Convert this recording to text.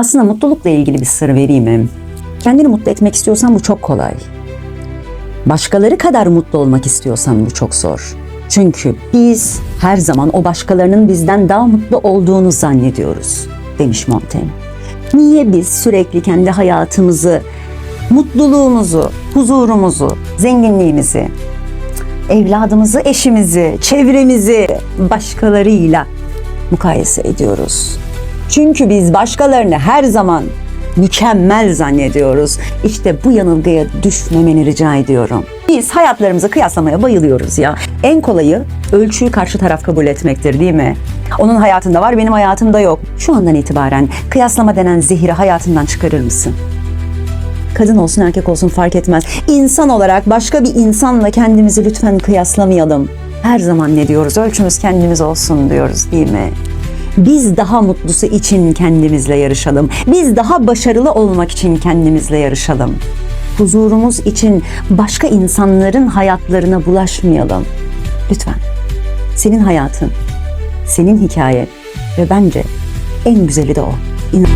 Aslında mutlulukla ilgili bir sır vereyim mi? Kendini mutlu etmek istiyorsan bu çok kolay. Başkaları kadar mutlu olmak istiyorsan bu çok zor. Çünkü biz her zaman o başkalarının bizden daha mutlu olduğunu zannediyoruz demiş Montaigne. Niye biz sürekli kendi hayatımızı, mutluluğumuzu, huzurumuzu, zenginliğimizi, evladımızı, eşimizi, çevremizi başkalarıyla mukayese ediyoruz? Çünkü biz başkalarını her zaman mükemmel zannediyoruz. İşte bu yanılgıya düşmemeni rica ediyorum. Biz hayatlarımızı kıyaslamaya bayılıyoruz ya. En kolayı ölçüyü karşı taraf kabul etmektir değil mi? Onun hayatında var, benim hayatımda yok. Şu andan itibaren kıyaslama denen zehiri hayatından çıkarır mısın? Kadın olsun erkek olsun fark etmez. İnsan olarak başka bir insanla kendimizi lütfen kıyaslamayalım. Her zaman ne diyoruz? Ölçümüz kendimiz olsun diyoruz değil mi? Biz daha mutlusu için kendimizle yarışalım. Biz daha başarılı olmak için kendimizle yarışalım. Huzurumuz için başka insanların hayatlarına bulaşmayalım. Lütfen. Senin hayatın, senin hikayen ve bence en güzeli de o. İnan.